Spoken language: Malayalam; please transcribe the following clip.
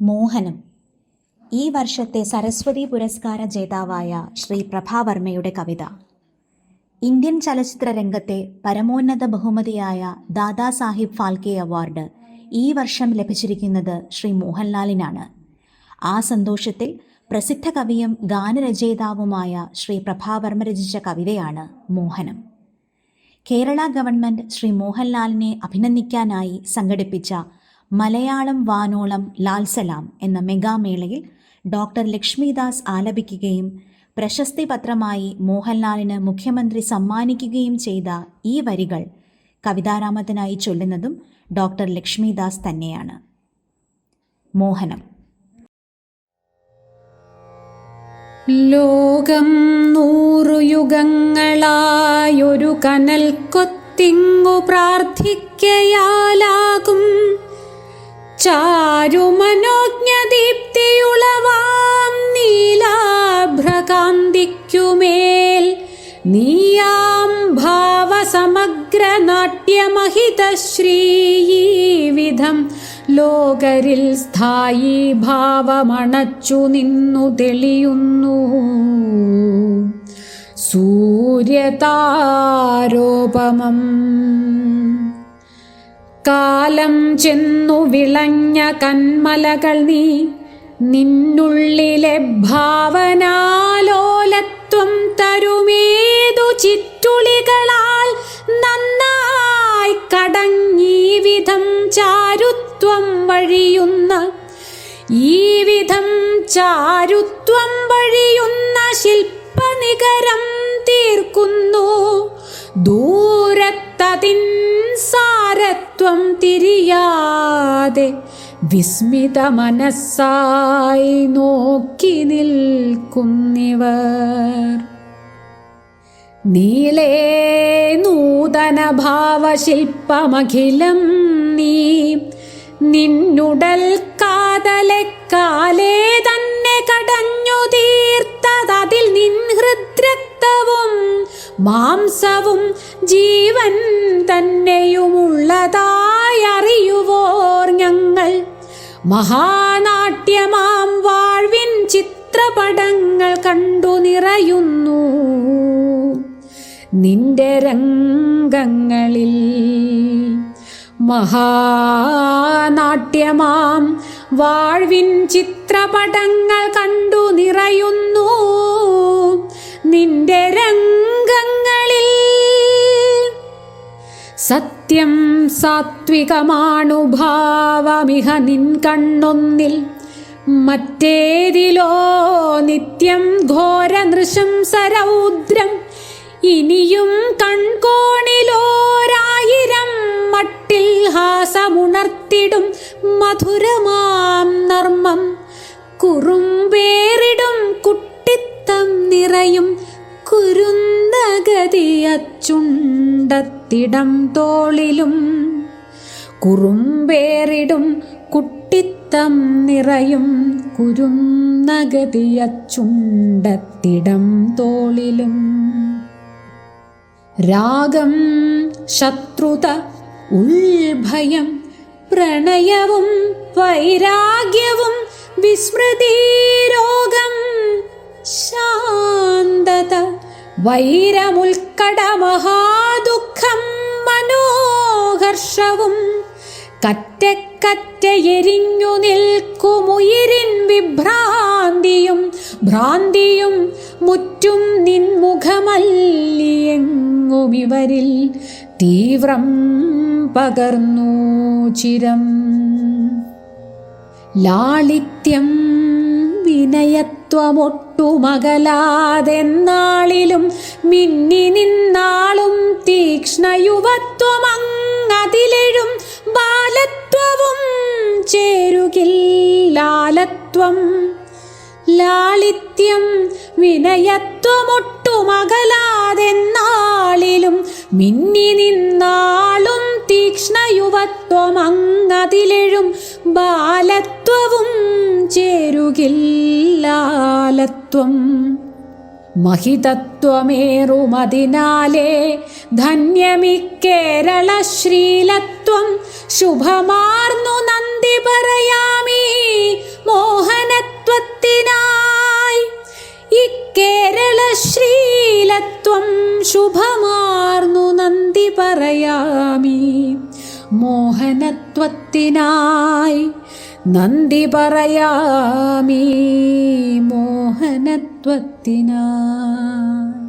മോഹനം. ഈ വർഷത്തെ സരസ്വതി പുരസ്കാര ജേതാവായ ശ്രീ പ്രഭാവർമ്മയുടെ കവിത. ഇന്ത്യൻ ചലച്ചിത്ര രംഗത്തെ പരമോന്നത ബഹുമതിയായ ദാദാസാഹിബ് ഫാൽക്കെ അവാർഡ് ഈ വർഷം ലഭിച്ചിരിക്കുന്നത് ശ്രീ മോഹൻലാലിനാണ്. ആ സന്തോഷത്തിൽ പ്രസിദ്ധ കവിയും ഗാനരചയിതാവുമായ ശ്രീ പ്രഭാവർമ്മ രചിച്ച കവിതയാണ് മോഹനം. കേരള ഗവൺമെന്റ് ശ്രീ മോഹൻലാലിനെ അഭിനന്ദിക്കാനായി സംഘടിപ്പിച്ച മലയാളം വാനോളം ലാൽസലാം എന്ന മെഗാമേളയിൽ ഡോക്ടർ ലക്ഷ്മിദാസ് ആലപിക്കുകയും പ്രശസ്തി പത്രമായി മോഹൻലാലിന് മുഖ്യമന്ത്രി സമ്മാനിക്കുകയും ചെയ്ത ഈ വരികൾ കവിതാരാമത്തിനായി ചൊല്ലുന്നതും ഡോക്ടർ ലക്ഷ്മിദാസ് തന്നെയാണ്. മോഹനം. ലോകം നൂറു യുഗങ്ങളായൊരു കനൽ കൊത്തിങ്ങു പ്രാർത്ഥിക്കയാലാകും. ചാരുമനോജ്ഞദീപ്തിയുളവാം നീലാഭ്രകാന്തിക്കുമേൽ നീയാം ഭാവസമഗ്ര നാട്യമഹിതശ്രീവിധം ലോകരിൽ സ്ഥായി ഭാവമണച്ചു നിന്നു തെളിയുന്നു. സൂര്യതാരോപമം കാലം ചെന്നു വിളഞ്ഞ കന്മലകൾ നീ നിന്നുള്ളിലെ ഭാവനാലോലത്വം തരുമേതു ചിറ്റുളികളാൽ നന്നായി കടങ്ങീ വിധം ചാരുത്വം വഴിയുന്ന ഈ വിധം ചാരുത്വം വഴിയുന്ന ശില്പനികരം തീർക്കുന്നു. ദൂരത്തതിൻ സാരത്വം തിരിയാതെ വിസ്മിത മനസ്സായി നോക്കി നിൽക്കുന്നിവർ. നീലേ നൂതന ഭാവശില്പമഖിലം നീ. നിന്നുടൽ കാതലെ കാലേ തന്നെ കടഞ്ഞു തീർത്തതതിൽ നിൻ ഹൃദ്രക്തവും മാംസവും ജീവൻ തന്നെയുമുള്ളതായി അറിയുവോർ ഞങ്ങൾ. മഹാനാട്യമാം വാഴ്വിൻ ചിത്രപടങ്ങൾ കണ്ടു നിറയുന്നു. നിന്റെ രംഗങ്ങളിൽ മഹാനാട്യമാം വാഴ്വിൻ ചിത്രപടങ്ങൾ കണ്ടു നിറയുന്നു. നിന്റെ രംഗങ്ങളിൽ സത്യം സാത്വികമാണുഭാവമിഹ നിൻ കണ്ണൊന്നിൽ. മറ്റേതിലോ നിത്യം ഘോര നൃശംസരൗദ്രം ഇനിയും കൺകോണിലോരായിരം മട്ടിൽ ഹാസമുണർത്തിടും മധുരമാം നർമ്മം. കുറുമ്പേറിടും കുട്ടിത്തം നിറയും കുരുന്നഗതിയച്ചുണ്ടത്തിടം തോളിലും കുറുമ്പേറിടും കുട്ടിത്തം നിറയും കുരുന്നഗതിയച്ചുണ്ടത്തിടം തോളിലും. രാഗം ശത്രുത ഉൾഭയം പ്രണയവും വൈരാഗ്യവും വിസ്മൃതി രോഗം വൈരമുൽക്കട മഹാദുഃഖം മനോഹർഷവും കറ്റക്കറ്റയെരിഞ്ഞു നിൽക്കുമുയിരിൻ വിഭ്രാന്തിയും ഭ്രാന്തിയും മുറ്റും നിൻമുഖമല്ലിയെങ്ങുമിവരിൽ തീവ്രം പകർന്നു ചിരം. ലാളിത്യം വിനയത്വമൊട്ടുമകലാതെന്നാളിലും മിന്നി നിന്നാളും തീക്ഷ്ണയുവത്വമങ്ങതിലെഴും ബാലത്വവും ചേരുകിൽ ലാലത്വം. ലാളിത്യം വിനയത്വമൊട്ടുമകലാതെന്നാളിലും മിന്നി നിന്നാളും തീക്ഷ്ണയുവത്വമങ്ങതിലെഴും ബാലത്വവും ചേരുകില്ലാലത്വം. മഹിതത്വമേറുമതിനാലേ ധന്യമി കേരള ശ്രീലത്വം ശുഭമാർന്നു നന്ദി പറയാമി മോഹനത്വത്തിനായി. ഇക്കേരള ശ്രീലത്വം ശുഭ നന്ദി പറയാമി. മോഹനത്വത്തിനായി നന്ദി പറയാമി. മോഹനത്വത്തിനായി